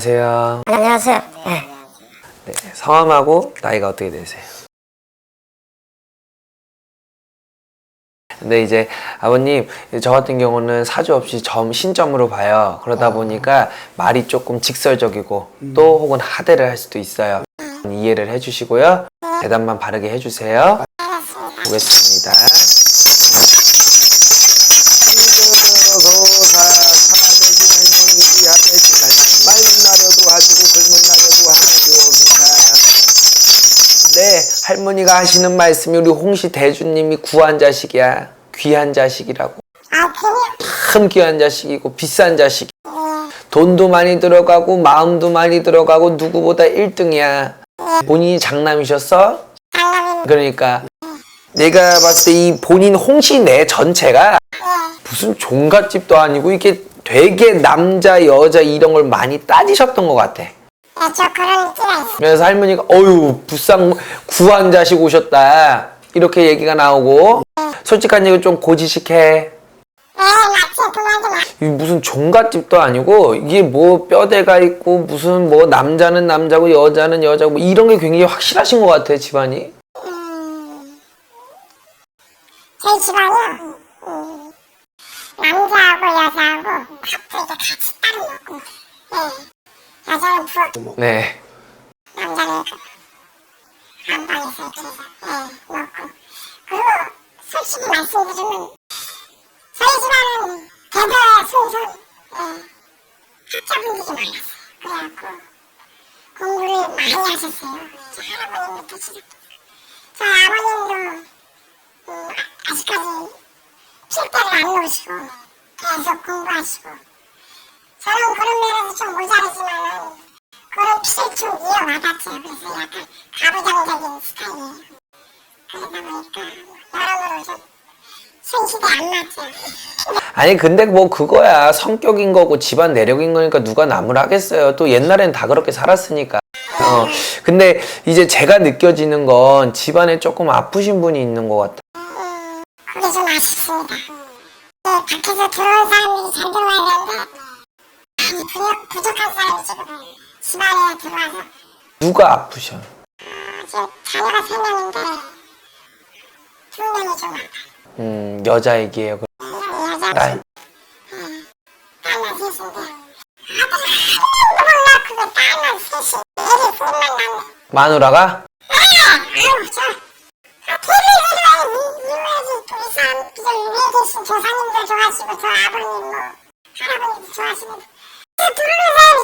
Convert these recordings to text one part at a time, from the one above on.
안녕하세요. 안녕하세요. 예. 네, 성함하고 나이가 어떻게 되세요? 근데 이제 아버님 저 같은 경우는 사주 없이 점 신점으로 봐요. 그러다 보니까 말이 조금 직설적이고 또 혹은 하대를 할 수도 있어요. 이해를 해주시고요. 대답만 바르게 해주세요. 보겠습니다. 할머니가 하시는 말씀이 우리 홍시 대주님이 구한 자식이야. 귀한 자식이라고. 아? 참 귀한 자식이고 비싼 자식. 돈도 많이 들어가고 마음도 많이 들어가고 누구보다 1등이야. 본인이 장남이셨어? 그러니까 내가 봤을 때 이 본인 홍시 내 전체가 무슨 종갓집도 아니고 이게 되게 남자 여자 이런 걸 많이 따지셨던 것 같아. 예, 저 그런 끼가 있어요. 그래서 할머니가 어유 부상 구한 자식 오셨다 이렇게 얘기가 나오고 솔직한 얘기 좀 고지식해 예, 맞지? 그만 좀 마. 이 무슨 종갓집도 아니고 이게 뭐 뼈대가 있고 무슨 뭐 남자는 남자고 여자는 여자고 뭐 이런 게 굉장히 확실하신 것 같아 집안이 저희 집안이요. 음, 남자하고 여자하고 밥도 이렇게 같이 따로 먹고, 예. 여자는 부엌, 네 남자는 그 안방에서 이렇게 해서, 예, 먹고. 그리고 솔직히 말씀드리면, 저희 집안은 대대 순손, 예, 학자 분들이 많았어요. 그래갖고, 공부를 많이 하셨어요. 저 할아버님부터 시작해서. 저희 아버님도, 음, 아직까지 필대를 안 놓으시고, 계속 공부하시고, 저는 그런 면에서 좀 모자르지만은, 그런 좀 이어받았죠. 그래서 약간 가부장적인 스타일이에요. 그러다 보니까, 여러모로 좀, 손실이 안 맞죠. 아니 근데 뭐 그거야 성격인 거고 집안 내력인 거니까 누가 남을 하겠어요 또 옛날엔 다 그렇게 살았으니까 어 근데 이제 제가 느껴지는 건 집안에 조금 아프신 분이 있는 것 같아 그게 좀 아쉽습니다. 네, 밖에서 들어온 사람들이 잘 들어와야 되는데, 많이 부족, 부족한 사람이 지금 집안에 들어와서, 누가 아프셔? 이제 자녀가 세 명인데, 두 명이 좀 아파요. 음 여자 얘기예요. 여자, 딸 딸만 셋인데, 아들이 한 명도 몰라, 그거 딸만 셋이. 애를 둘만 낳네. 마누라가? 아유, 저, 아, 위에 계신 조상님들 좋아하시고, 저 아버님 뭐, 할아버님도 좋아하시는데, 저 들어오는 사람이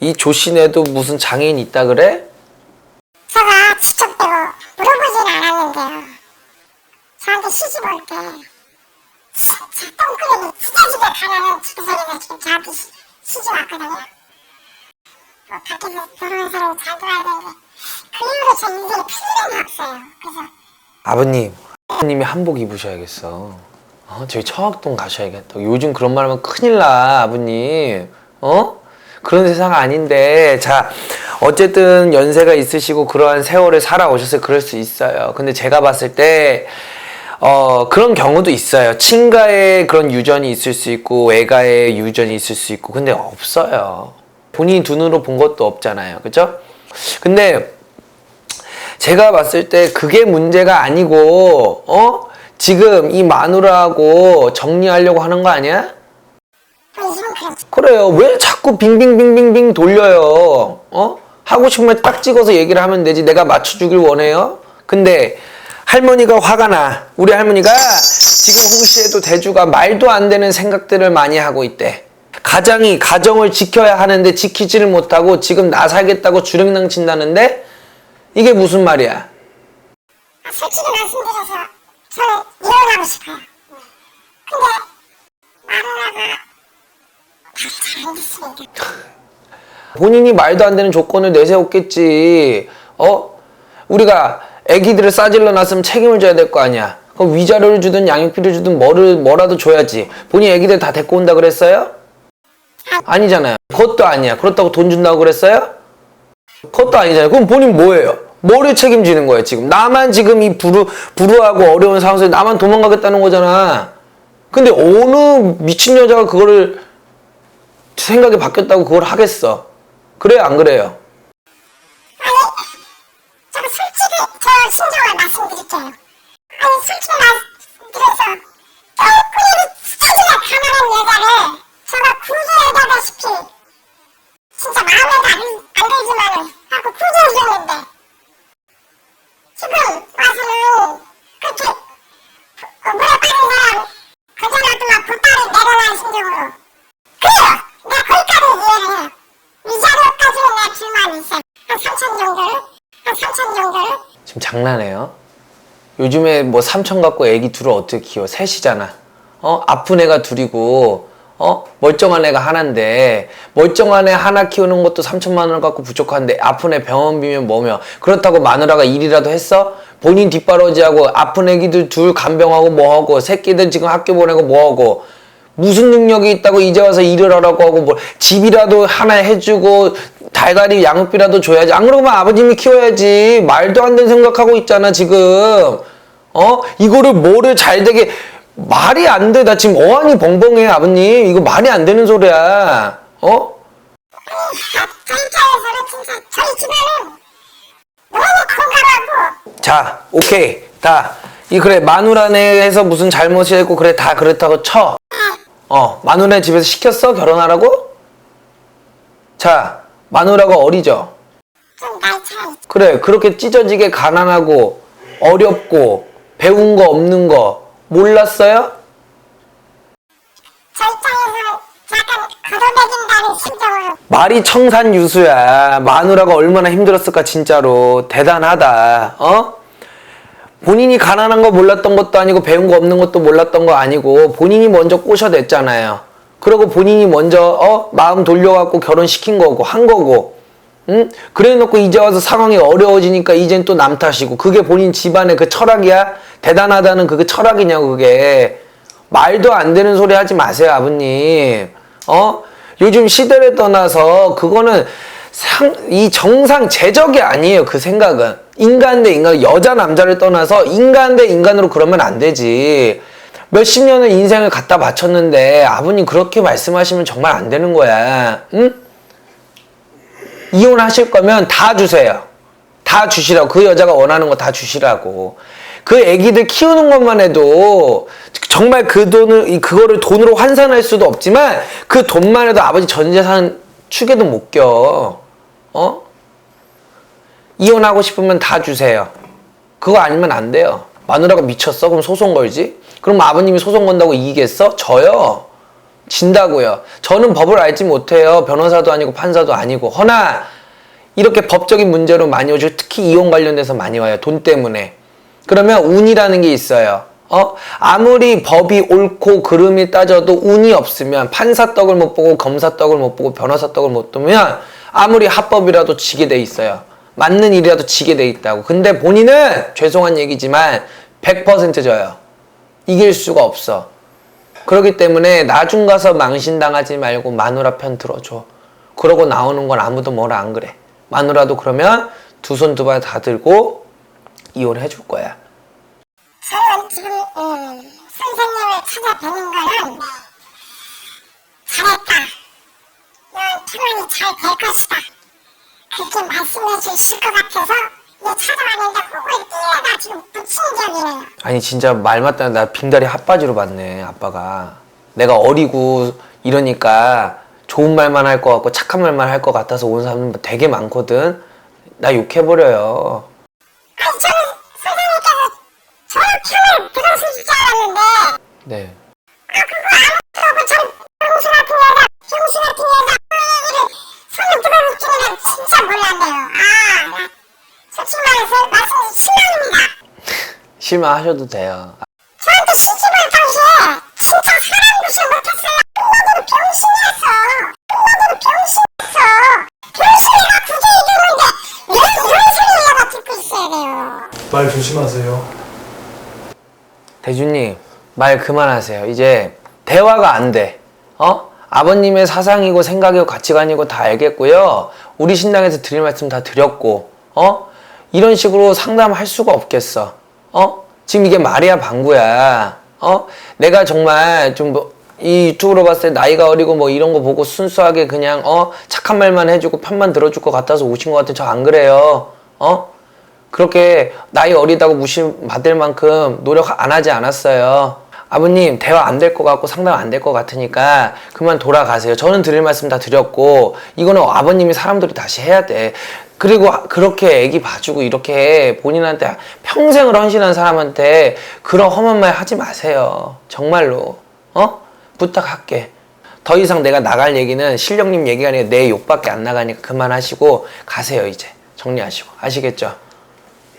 이 조씨네도 무슨 장애인 있다 그래? 제가 직접 빼고 물어보진 않았는데요. 저한테 시집 올 때, 진짜 똥그릇이 찢어지게 가라는 소리가 지금 저한테 시, 시집 왔거든요. 뭐 밖에서 들어온 사람이 잘 들어야 되는데, 그 이후로 제 인생에 필요가 없어요. 그래서, 아버님, 아버님이 한복 입으셔야겠어. 어, 저희 청학동 가셔야겠다. 요즘 그런 말 하면 큰일 나, 아버님. 어? 그런 세상 아닌데. 자, 어쨌든 연세가 있으시고 그러한 세월을 살아오셔서 그럴 수 있어요. 근데 제가 봤을 때, 어, 그런 경우도 있어요. 친가의 그런 유전이 있을 수 있고, 외가의 유전이 있을 수 있고, 근데 없어요. 본인이 두 눈으로 본 것도 없잖아요. 그죠? 근데, 제가 봤을 때 그게 문제가 아니고, 어? 지금 이 마누라하고 정리하려고 하는 거 아니야? 그래요. 왜 자꾸 빙빙빙빙빙 돌려요? 어? 하고 싶으면 딱 찍어서 얘기를 하면 되지. 내가 맞춰주길 원해요? 근데 할머니가 화가 나. 우리 할머니가 지금 홍시에도 대주가 말도 안 되는 생각들을 많이 하고 있대. 가장이 가정을 지켜야 하는데 지키지를 못하고 지금 나 살겠다고 주랭랑 친다는데 이게 무슨 말이야? 아, 솔직히 말씀드려서 저는 이혼하고 싶어요. 근데 마누라가. 본인이 말도 안 되는 조건을 내세웠겠지. 어? 우리가 애기들을 싸질러 놨으면 책임을 져야 될 거 아니야. 그럼 위자료를 주든 양육비를 주든 뭐를 뭐라도 줘야지. 본인 애기들 다 데리고 온다 그랬어요? 아니잖아요. 그것도 아니야. 그렇다고 돈 준다고 그랬어요? 그것도 아니잖아요. 그럼 본인 뭐예요? 뭐를 책임지는 거예요, 지금? 나만 지금 이 불우, 불우하고 어려운 상황에서 나만 도망가겠다는 거잖아. 근데 어느 미친 여자가 그거를 생각이 바뀌었다고 그걸 하겠어. 그래요, 안 그래요? 제가 솔직히 저 심정을 말씀드릴게요. 아니 솔직히 말씀드려서 똥꾸러기 스타지가 가난한 여자를 제가 구조해다다시피 진짜 마음에 안, 안 들지만은 하고 구조해줬는데 지금 와서는 그렇게 어, 물에 빠진 사람 거절하더만 보따리 내려놓은 심정으로 그래요! 내가 거기까지 이해를 해요. 위자료까지는 내가 불만이 있어요. 한 3천 정도를? 한 3천 정도를? 지금 장난해요? 요즘에 뭐 삼촌 갖고 애기 둘을 어떻게 키워? 셋이잖아. 어? 아픈 애가 둘이고, 어? 멀쩡한 애가 하나인데, 멀쩡한 애 하나 키우는 것도 3천만 원 갖고 부족한데, 아픈 애 병원비면 뭐며. 그렇다고 마누라가 일이라도 했어? 본인 뒷바라지하고, 아픈 애기들 둘 간병하고 뭐하고, 새끼들 지금 학교 보내고 뭐하고, 무슨 능력이 있다고 이제 와서 일을 하라고 하고 뭐 집이라도 하나 해주고 달걀이 양육비라도 줘야지. 안 그러면 아버님이 키워야지. 말도 안 되는 생각하고 있잖아 지금. 어? 이거를 뭐를 잘 되게 말이 안 돼. 나 지금 어안이 벙벙해 아버님. 이거 말이 안 되는 소리야. 어? 자, 오케이. 다. 이 그래 마누라네 해서 무슨 잘못이 했고 그래 다 그렇다고 쳐. 어, 마누라네 집에서 시켰어? 결혼하라고? 자, 마누라가 어리죠. 그래 그렇게 찢어지게 가난하고 어렵고 배운 거 없는 거 몰랐어요? 말이 청산유수야. 마누라가 얼마나 힘들었을까 진짜로 대단하다. 어? 본인이 가난한 거 몰랐던 것도 아니고 배운 거 없는 것도 몰랐던 거 아니고 본인이 먼저 꼬셔댔잖아요. 그리고 본인이 먼저 어 마음 돌려갖고 결혼시킨 거고 한 거고. 응? 그래 놓고 이제 와서 상황이 어려워지니까 이젠 또 남 탓이고 그게 본인 집안의 그 철학이야? 대단하다는 그게 철학이냐고 그게 말도 안 되는 소리 하지 마세요 아버님 어? 요즘 시대를 떠나서 그거는 상, 이 정상 제적이 아니에요 그 생각은 인간 대 인간 여자 남자를 떠나서 인간 대 인간으로 그러면 안 되지 몇십 년을 인생을 갖다 바쳤는데 아버님 그렇게 말씀하시면 정말 안 되는 거야 응? 이혼하실 거면 다 주세요. 다 주시라고. 그 여자가 원하는 거 다 주시라고. 그 애기들 키우는 것만 해도 정말 그 돈을, 이- 그거를 돈으로 환산할 수도 없지만 그 돈만 해도 아버지 전 재산 축에도 못 껴. 어? 이혼하고 싶으면 다 주세요. 그거 아니면 안 돼요. 마누라가 미쳤어? 그럼 소송 걸지? 그럼 아버님이 소송 건다고 이기겠어? 져요. 진다고요. 저는 법을 알지 못해요. 변호사도 아니고 판사도 아니고. 허나 이렇게 법적인 문제로 많이 오죠. 특히 이혼 관련돼서 많이 와요. 돈 때문에. 그러면 운이라는 게 있어요. 어? 아무리 법이 옳고 그름이 따져도 운이 없으면 판사 떡을 못 보고 검사 떡을 못 보고 변호사 떡을 못 보면 아무리 합법이라도 지게 돼 있어요. 맞는 일이라도 지게 돼 있다고. 근데 본인은 죄송한 얘기지만 100% 져요. 이길 수가 없어. 그렇기 때문에 나중 가서 망신당하지 말고 마누라 편 들어줘. 그러고 나오는 건 아무도 뭐라 안 그래. 마누라도 그러면 두 손 두 발 다 들고 이혼해 줄 거야. 저는 지금 음, 선생님을 찾아뵈는 거는 잘했다 넌 결혼이 잘 될 것이다 그렇게 말씀해 주실 것 같아서 이제 찾아왔는데 그걸 띠에다 지금 붙인 격이에요 아니 진짜 말 맞다 나 빙다리 핫바지로 봤네 아빠가. 내가 어리고 이러니까 좋은 말만 할 것 같고 착한 말만 할 것 같아서 온 사람 되게 많거든. 나 욕해버려요. 아니 저는 선생님께서 저 편을 들어주실 줄 알았는데 네. 그 맛은 실망입니다. 실망하셔도 돼요. 저한테 시집을 당시에 진짜 사랑구시 못했어요. 끝내기는 병신이었어. 끝내기는 병신이었어. 병신이가 그게 이겼는데 왜 이런 소리를 내가 듣고 있어야 돼요. 말 조심하세요. 대준님, 말 그만하세요. 이제 대화가 안 돼. 어? 아버님의 사상이고 생각이고 가치관이고 다 알겠고요. 우리 신당에서 드릴 말씀 다 드렸고, 어? 이런 식으로 상담할 수가 없겠어. 어? 지금 이게 말이야 방구야. 어? 내가 정말 좀 뭐, 이 유튜브로 봤을 때 나이가 어리고 뭐 이런 거 보고 순수하게 그냥 어 착한 말만 해주고 편만 들어줄 것 같아서 오신 것 같아 저 안 그래요 어 그렇게 나이 어리다고 무시받을 만큼 노력 안 하지 않았어요. 아버님 대화 안 될 것 같고 상담 안 될 것 같으니까 그만 돌아가세요. 저는 드릴 말씀 다 드렸고 이거는 아버님이 사람들이 다시 해야 돼. 그리고 그렇게 애기 봐주고 이렇게 본인한테 평생을 헌신한 사람한테 그런 험한 말 하지 마세요. 정말로 어 부탁할게. 더 이상 내가 나갈 얘기는 실령님 얘기가 아니라 내 욕밖에 안 나가니까 그만하시고 가세요 이제 정리하시고 아시겠죠?